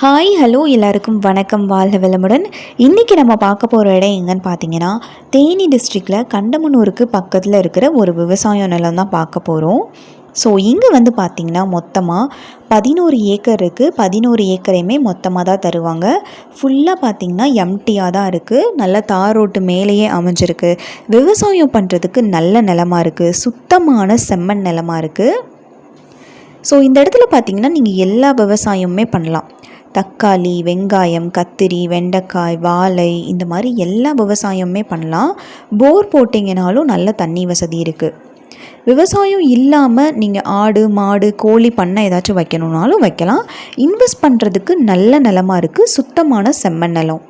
Hi hello எல்லாருக்கும் வணக்கம். வாழ்க வளமுடன். இன்றைக்கி நம்ம பார்க்க போகிற இடம் எங்கன்னு பார்த்தீங்கன்னா தேனி டிஸ்ட்ரிக்டில் கண்டமனூருக்கு பக்கத்தில் இருக்கிற ஒரு விவசாய நிலம் தான் பார்க்க போகிறோம் ஸோ இங்கே வந்து பார்த்திங்கன்னா மொத்தமாக பதினோரு ஏக்கர் இருக்குது பதினோரு ஏக்கரையுமே மொத்தமாக தான் தருவாங்க. ஃபுல்லாக பார்த்திங்கன்னா எம்டியாக தான் இருக்குது நல்ல தார் ரோட்டு மேலேயே அமைஞ்சிருக்கு. விவசாயம் பண்ணுறதுக்கு நல்ல நிலமாக இருக்குது சுத்தமான செம்மண் நிலமாக இருக்குது ஸோ இந்த இடத்துல பார்த்தீங்கன்னா நீங்கள் எல்லா விவசாயமுமே பண்ணலாம். தக்காளி வெங்காயம் கத்திரி வெண்டைக்காய் வாழை இந்த மாதிரி எல்லா விவசாயமுமே பண்ணலாம். போர் போட்டிங்கனாலும் நல்ல தண்ணி வசதி இருக்குது விவசாயம் இல்லாமல் நீங்கள் ஆடு மாடு கோழி பண்ணை ஏதாச்சும் வைக்கணுன்னாலும் வைக்கலாம். இன்வெஸ்ட் பண்ணுறதுக்கு நல்ல நிலமாக இருக்குது சுத்தமான செம்மண் நிலம்.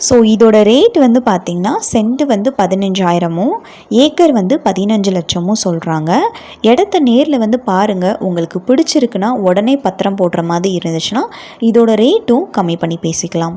ஸோ இதோட ரேட் வந்து பார்த்திங்கன்னா சென்ட் வந்து பதினஞ்சாயிரமும் ஏக்கர் வந்து பதினஞ்சு லட்சமும் சொல்கிறாங்க இடத்த நேரில் வந்து பாருங்கள் உங்களுக்கு பிடிச்சிருக்குன்னா உடனே பத்திரம் போடுற மாதிரி இருந்துச்சுன்னா இதோட ரேட்டும் கம்மி பண்ணி பேசிக்கலாம்.